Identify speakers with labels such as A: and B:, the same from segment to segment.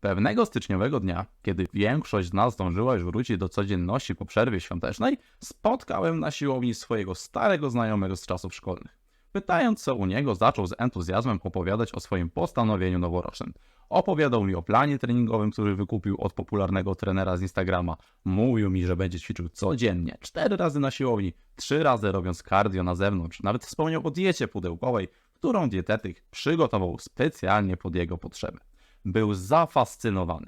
A: Pewnego styczniowego dnia, kiedy większość z nas zdążyła już wrócić do codzienności po przerwie świątecznej, spotkałem na siłowni swojego starego znajomego z czasów szkolnych. Pytając co u niego, zaczął z entuzjazmem opowiadać o swoim postanowieniu noworocznym. Opowiadał mi o planie treningowym, który wykupił od popularnego trenera z Instagrama. Mówił mi, że będzie ćwiczył codziennie, cztery razy na siłowni, trzy razy robiąc cardio na zewnątrz. Nawet wspomniał o diecie pudełkowej, którą dietetyk przygotował specjalnie pod jego potrzeby. Był zafascynowany.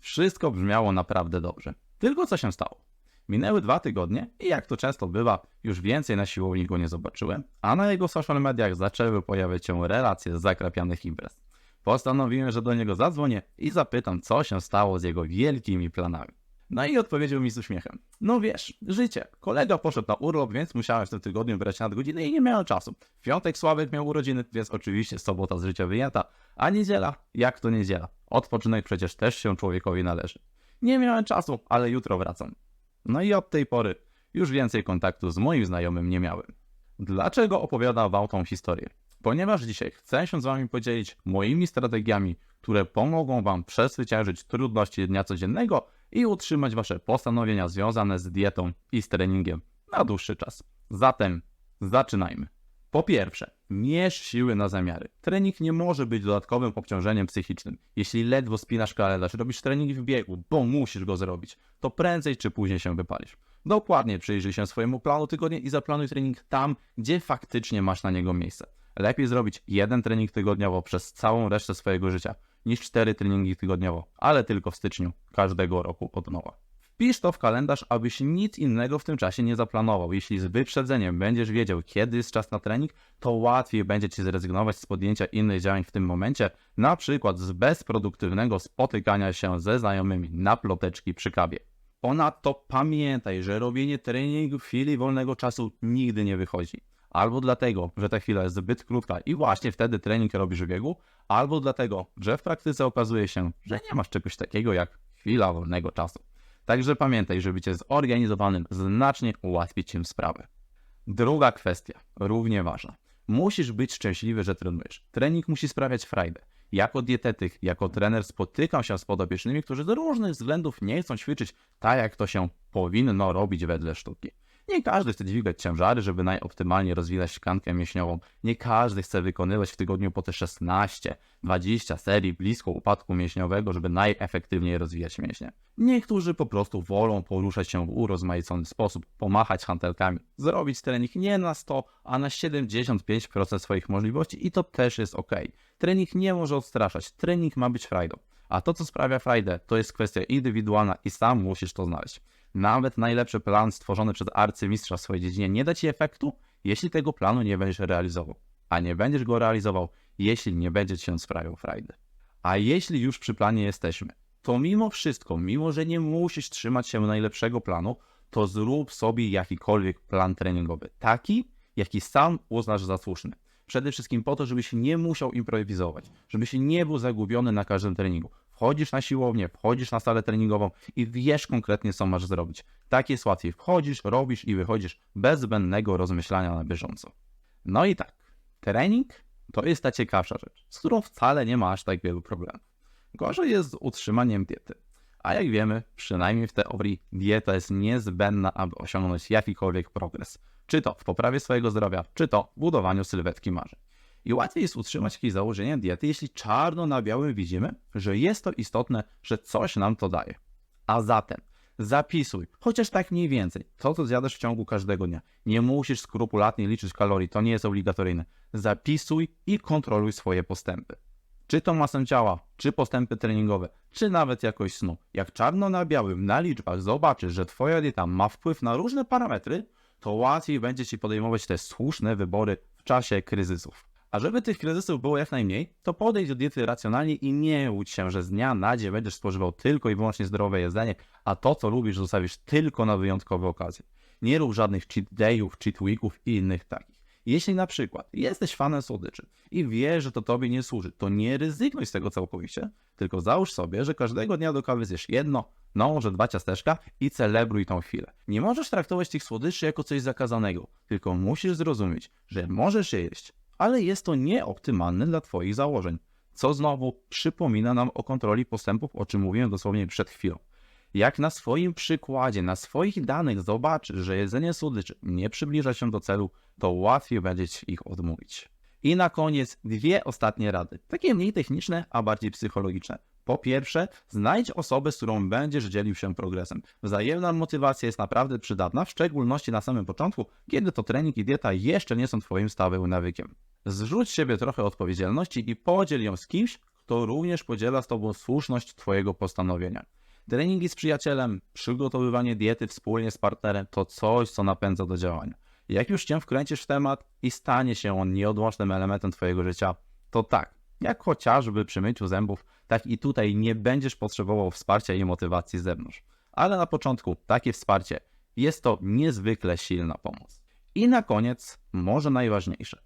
A: Wszystko brzmiało naprawdę dobrze. Tylko co się stało? Minęły dwa tygodnie i jak to często bywa, już więcej na siłowni go nie zobaczyłem, a na jego social mediach zaczęły pojawiać się relacje z zakrapianych imprez. Postanowiłem, że do niego zadzwonię i zapytam, co się stało z jego wielkimi planami. No i odpowiedział mi z uśmiechem. No wiesz, życie. Kolega poszedł na urlop, więc musiałem w tym tygodniu brać nadgodziny i nie miałem czasu. W piątek Sławek miał urodziny, więc oczywiście sobota z życia wyjęta. A niedziela? Jak to niedziela? Odpoczynek przecież też się człowiekowi należy. Nie miałem czasu, ale jutro wracam. No i od tej pory już więcej kontaktu z moim znajomym nie miałem. Dlaczego opowiadam wam tą historię? Ponieważ dzisiaj chcę się z wami podzielić moimi strategiami, które pomogą wam przezwyciężyć trudności dnia codziennego i utrzymać wasze postanowienia związane z dietą i z treningiem na dłuższy czas. Zatem zaczynajmy. Po pierwsze, mierz siły na zamiary. Trening nie może być dodatkowym obciążeniem psychicznym. Jeśli ledwo spinasz kalendarz, robisz trening w biegu, bo musisz go zrobić, to prędzej czy później się wypalisz. Dokładnie przyjrzyj się swojemu planu tygodnia i zaplanuj trening tam, gdzie faktycznie masz na niego miejsce. Lepiej zrobić jeden trening tygodniowo przez całą resztę swojego życia, niż cztery treningi tygodniowo, ale tylko w styczniu każdego roku od nowa. Wpisz to w kalendarz, abyś nic innego w tym czasie nie zaplanował. Jeśli z wyprzedzeniem będziesz wiedział, kiedy jest czas na trening, to łatwiej będzie Ci zrezygnować z podjęcia innych działań w tym momencie, na przykład z bezproduktywnego spotykania się ze znajomymi na ploteczki przy kawie. Ponadto pamiętaj, że robienie treningu w chwili wolnego czasu nigdy nie wychodzi. Albo dlatego, że ta chwila jest zbyt krótka i właśnie wtedy trening robisz biegu, albo dlatego, że w praktyce okazuje się, że nie masz czegoś takiego jak chwila wolnego czasu. Także pamiętaj, że bycie zorganizowanym znacznie ułatwi Ci sprawę. Druga kwestia, równie ważna. Musisz być szczęśliwy, że trenujesz. Trening musi sprawiać frajdę. Jako dietetyk, jako trener spotykam się z podopiecznymi, którzy z różnych względów nie chcą ćwiczyć tak, jak to się powinno robić wedle sztuki. Nie każdy chce dźwigać ciężary, żeby najoptymalnie rozwijać tkankę mięśniową. Nie każdy chce wykonywać w tygodniu po te 16, 20 serii blisko upadku mięśniowego, żeby najefektywniej rozwijać mięśnie. Niektórzy po prostu wolą poruszać się w urozmaicony sposób, pomachać hantelkami, zrobić trening nie na 100, a na 75% swoich możliwości i to też jest ok. Trening nie może odstraszać, trening ma być frajdą. A to, co sprawia frajdę, to jest kwestia indywidualna i sam musisz to znaleźć. Nawet najlepszy plan stworzony przez arcymistrza w swojej dziedzinie nie da ci efektu, jeśli tego planu nie będziesz realizował. A nie będziesz go realizował, jeśli nie będzie ci on sprawiał frajdy. A jeśli już przy planie jesteśmy, to mimo wszystko, mimo że nie musisz trzymać się najlepszego planu, to zrób sobie jakikolwiek plan treningowy. Taki, jaki sam uznasz za słuszny. Przede wszystkim po to, żebyś nie musiał improwizować, żebyś nie był zagubiony na każdym treningu. Wchodzisz na siłownię, wchodzisz na salę treningową i wiesz konkretnie, co masz zrobić. Tak jest łatwiej. Wchodzisz, robisz i wychodzisz bez zbędnego rozmyślania na bieżąco. No i tak, trening to jest ta ciekawsza rzecz, z którą wcale nie ma aż tak wielu problemów. Gorzej jest z utrzymaniem diety. A jak wiemy, przynajmniej w teorii, dieta jest niezbędna, aby osiągnąć jakikolwiek progres. Czy to w poprawie swojego zdrowia, czy to w budowaniu sylwetki marzeń. I łatwiej jest utrzymać jakieś założenia diety, jeśli czarno na białym widzimy, że jest to istotne, że coś nam to daje. A zatem zapisuj, chociaż tak mniej więcej, to co zjadasz w ciągu każdego dnia. Nie musisz skrupulatnie liczyć kalorii, to nie jest obligatoryjne. Zapisuj i kontroluj swoje postępy. Czy to masę ciała, czy postępy treningowe, czy nawet jakość snu. Jak czarno na białym na liczbach zobaczysz, że Twoja dieta ma wpływ na różne parametry, to łatwiej będzie Ci podejmować te słuszne wybory w czasie kryzysów. A żeby tych kryzysów było jak najmniej, to podejdź do diety racjonalnie i nie łudź się, że z dnia na dzień będziesz spożywał tylko i wyłącznie zdrowe jedzenie, a to, co lubisz, zostawisz tylko na wyjątkowe okazje. Nie rób żadnych cheat dayów, cheat weeków i innych takich. Jeśli na przykład jesteś fanem słodyczy i wiesz, że to tobie nie służy, to nie rezygnuj z tego całkowicie, tylko załóż sobie, że każdego dnia do kawy zjesz jedno, no może dwa ciasteczka i celebruj tą chwilę. Nie możesz traktować tych słodyczy jako coś zakazanego, tylko musisz zrozumieć, że możesz je jeść, ale jest to nieoptymalne dla twoich założeń. co znowu przypomina nam o kontroli postępów, o czym mówiłem dosłownie przed chwilą. Jak na swoim przykładzie, na swoich danych zobaczysz, że jedzenie słodyczy nie przybliża się do celu, to łatwiej będzie ci ich odmówić. I na koniec dwie ostatnie rady, takie mniej techniczne, a bardziej psychologiczne. Po pierwsze, znajdź osobę, z którą będziesz dzielił się progresem. Wzajemna motywacja jest naprawdę przydatna, w szczególności na samym początku, kiedy to trening i dieta jeszcze nie są Twoim stałym nawykiem. Zrzuć siebie trochę odpowiedzialności i podziel ją z kimś, kto również podziela z Tobą słuszność Twojego postanowienia. Treningi z przyjacielem, przygotowywanie diety wspólnie z partnerem to coś, co napędza do działania. Jak już Cię wkręcisz w temat i stanie się on nieodłącznym elementem Twojego życia, to tak, jak chociażby przy myciu zębów, tak i tutaj nie będziesz potrzebował wsparcia i motywacji z zewnątrz. Ale na początku takie wsparcie jest to niezwykle silna pomoc. I na koniec, może najważniejsze.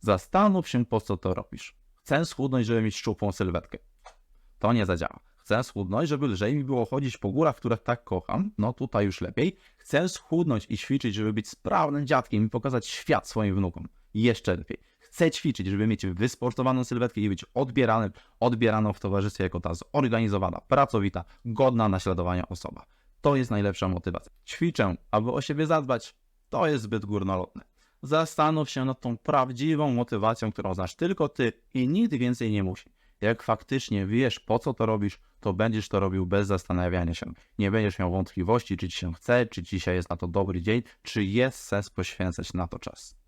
A: Zastanów się, po co to robisz. Chcę schudnąć, żeby mieć szczupłą sylwetkę. To nie zadziała. Chcę schudnąć, żeby lżej mi było chodzić po górach, które tak kocham. No tutaj już lepiej. Chcę schudnąć i ćwiczyć, żeby być sprawnym dziadkiem i pokazać świat swoim wnukom. Jeszcze lepiej. Chcę ćwiczyć, żeby mieć wysportowaną sylwetkę i być odbieranym, odbieraną w towarzystwie jako ta zorganizowana, pracowita, godna naśladowania osoba. To jest najlepsza motywacja. Ćwiczę, aby o siebie zadbać. To jest zbyt górnolotne. Zastanów się nad tą prawdziwą motywacją, którą znasz tylko ty i nikt więcej nie musi. Jak faktycznie wiesz, po co to robisz, to będziesz to robił bez zastanawiania się. Nie będziesz miał wątpliwości, czy ci się chce, czy dzisiaj jest na to dobry dzień, czy jest sens poświęcać na to czas.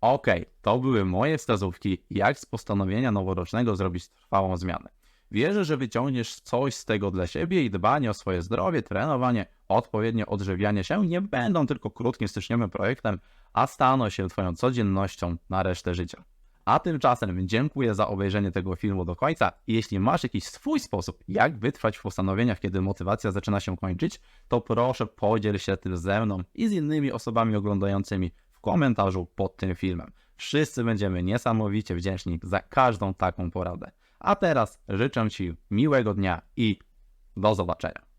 A: Okej, to były moje wskazówki, jak z postanowienia noworocznego zrobić trwałą zmianę. Wierzę, że wyciągniesz coś z tego dla siebie i dbanie o swoje zdrowie, trenowanie, odpowiednie odżywianie się nie będą tylko krótkim styczniowym projektem, a staną się Twoją codziennością na resztę życia. A tymczasem dziękuję za obejrzenie tego filmu do końca jeśli masz jakiś swój sposób, jak wytrwać w postanowieniach, kiedy motywacja zaczyna się kończyć, to proszę podziel się tym ze mną i z innymi osobami oglądającymi w komentarzu pod tym filmem. Wszyscy będziemy niesamowicie wdzięczni za każdą taką poradę. A teraz życzę Ci miłego dnia i do zobaczenia.